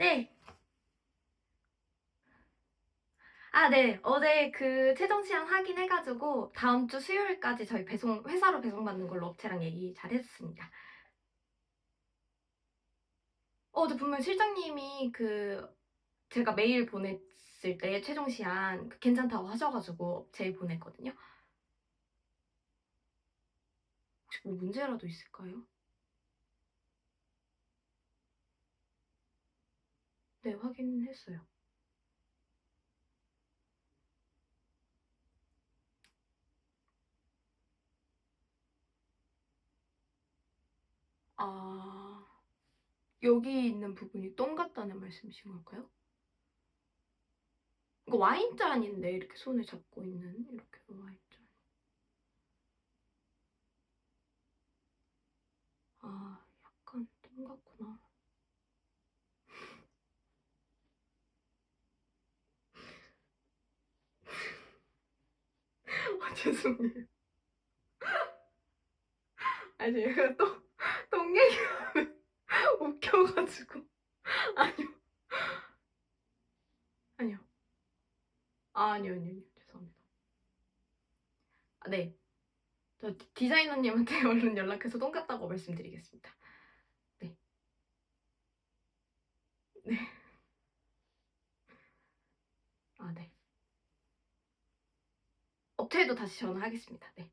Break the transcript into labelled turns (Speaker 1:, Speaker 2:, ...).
Speaker 1: 네. 아, 네. 어제 그 최종 시한 확인해가지고 다음 주 수요일까지 저희 배송, 회사로 배송받는 걸로 업체랑 얘기 잘 했습니다. 어제 분명 실장님이 그 제가 메일 보냈을 때 최종 시한 그 괜찮다고 하셔가지고 업체에 보냈거든요. 혹시 뭐 문제라도 있을까요? 네, 확인했어요. 아, 여기 있는 부분이 똥 같다는 말씀이신 걸까요? 이거 와인잔인데 이렇게 손에 잡고 있는 이렇게 와인잔. 아, 약간 똥 같구나. 아, 죄송해요. 아니, 제가 똥, 똥 얘기하면 웃겨가지고. 아니요. 아니요. 아, 아니요, 아니요, 아니요. 죄송합니다. 아, 네. 저 디자이너님한테 얼른 연락해서 똥 같다고 말씀드리겠습니다. 네. 네. 아, 네. 업체에도 다시 전화하겠습니다. 네.